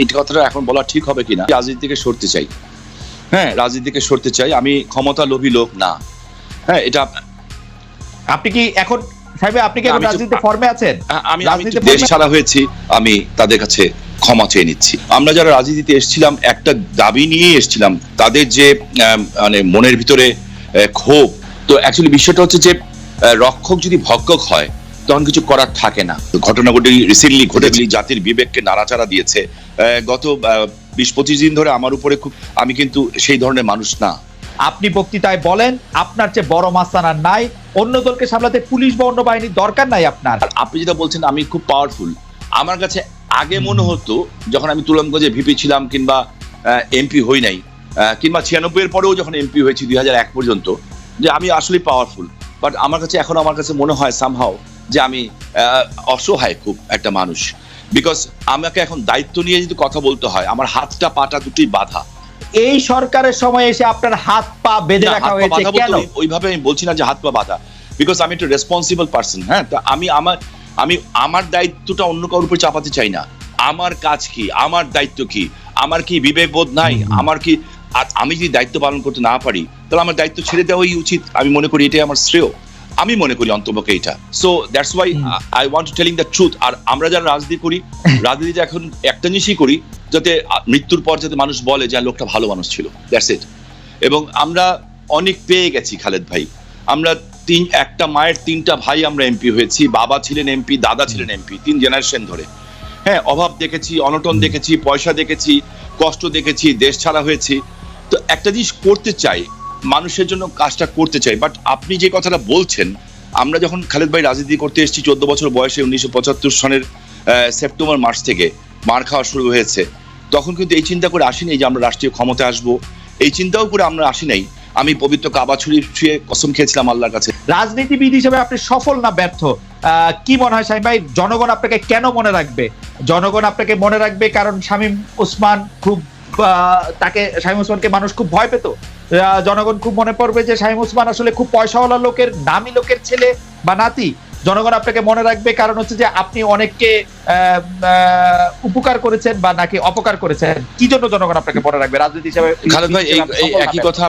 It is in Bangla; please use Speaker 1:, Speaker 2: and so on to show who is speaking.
Speaker 1: এই কথাটা এখন বলা ঠিক হবে কিনা রাজনীতি থেকে সরতে চাই। হ্যাঁ রাজনীতি থেকে সরতে চাই আমি ক্ষমতা লোভী লোক না। হ্যাঁ এটা
Speaker 2: আপনি কি এখন সাহেব আপনি কি ফর্মে আছেন?
Speaker 1: আমি দেশ ছাড়া হয়েছি আমি তাদের কাছে ক্ষমা চেয়ে নিচ্ছি। আমরা যারা রাজনীতিতে এসেছিলাম একটা দাবি নিয়েই এসেছিলাম তাদের যে মানে মনের ভিতরে ক্ষোভ তো অ্যাকচুয়ালি বিষয়টা হচ্ছে যে রক্ষক যদি ভক্ষক হয় তখন কিছু করার থাকে না। ঘটনাগুলি রিসেন্টলি ঘটেগুলি জাতির বিবেককে নাড়াচাড়া দিয়েছে। আহ, গত বিশ পঁচিশ দিন ধরে আমার উপরে খুব আমি কিন্তু সেই ধরনের মানুষ না।
Speaker 2: আপনি বক্তৃতায় বলেন আপনার চেয়ে বড় মাস্তানা নাই অন্য দলকে সামলাতে পুলিশ বা অন্য বাহিনীর দরকার নাই আপনার।
Speaker 1: আর আপনি যেটা বলছেন আমি খুব পাওয়ারফুল আমার কাছে আগে মনে হতো যখন আমি তুলমগঞ্জে ভিপি ছিলাম কিংবা এমপি হই নাই আহ, কিংবা ছিয়ানব্বই এর পরেও যখন এমপি হয়েছি দুই হাজার এক পর্যন্ত যে আমি আসলে পাওয়ারফুল বাট আমার কাছে এখন আমার কাছে মনে হয় সামহাও যে আমি অসহায় খুব একটা মানুষ। বিকজ আমাকে এখন দায়িত্ব নিয়ে যদি কথা বলতে হয় আমার হাতটা পাটা দুটোই বাধা।
Speaker 2: এই সরকারের সময় এসে আপনার হাত পা বেঁধে রাখা হয়েছে কেন?
Speaker 1: ওইভাবে আমি বলছি না যে হাত পা বাঁধা। বিকজ আমি একটা রেসপন্সিবল পার্সন হ্যাঁ? তো আমি আমার আমি আমার দায়িত্বটা অন্য কারোর উপর চাপাতে চাই না। আমার কাজ কি? আমার দায়িত্ব কি? আমার কি বিবেক বোধ নাই আমার কি আমি যদি দায়িত্ব পালন করতে না পারি তাহলে আমার দায়িত্ব ছেড়ে দেওয়াই উচিত। আমি মনে করি এটাই আমার শ্রেয়। আমি মনে করি অন্তপক্ষে এটা so that's why I want to telling the truth আর আমরা যারা রাজনীতি করি রাজনীতিটা এখন একটা জিনিসই করি যাতে মৃত্যুর পর যাতে মানুষ বলে যে লোকটা ভালো মানুষ ছিল। দ্যাটস ইট এবং আমরা অনেক পেয়ে গেছি খালেদ ভাই। আমরা তিন একটা মায়ের তিনটা ভাই আমরা এমপি হয়েছি। বাবা ছিলেন এমপি দাদা ছিলেন এমপি তিন জেনারেশন ধরে। হ্যাঁ অভাব দেখেছি অনটন দেখেছি পয়সা দেখেছি কষ্ট দেখেছি দেশ ছাড়া হয়েছি। তো একটা জিনিস করতে চাই মানুষের জন্য কাজটা করতে চাই। বাট আপনি যে কথাটা বলছেন, আমরা যখন খালেদ ভাই রাজনীতি করতে এসেছি, চোদ্দ বছর বয়সে উনিশশো পঁচাত্তর সনের সেপ্টেম্বর মাস থেকে মার খাওয়া শুরু হয়েছে, তখন কিন্তু এই চিন্তা করে আসিনি যে আমরা রাষ্ট্রীয় ক্ষমতায় আসব। এই চিন্তাও করে আমরা আসি নাই। আমি পবিত্র কাবা ছুরি ছুঁয়ে কসম খেয়েছিলাম আল্লাহর কাছে।
Speaker 2: রাজনীতিবিদ হিসেবে আপনি সফল না ব্যর্থ? কি মনে হয় শামীম ভাই? জনগণ আপনাকে কেন মনে রাখবে? জনগণ আপনাকে মনে রাখবে কারণ শামীম ওসমান খুব তাকে, শামীম ওসমানকে মানুষ খুব ভয় পেত? জনগণ খুব মনে পড়বে যে শাহিম ওসমান আসলে খুব পয়সাওয়ালা লোকের, দামি লোকের ছেলে বা নাতি। জনগণ আপনাকে মনে রাখবে, কারণ হচ্ছে যে আপনি অনেককে উপকার করেছেন বা নাকি অপকার করেছেন। কি জন্য জনগণ আপনাকে মনে রাখবে? রাজনীতি হিসাবে
Speaker 1: খালেদ ভাই একই কথা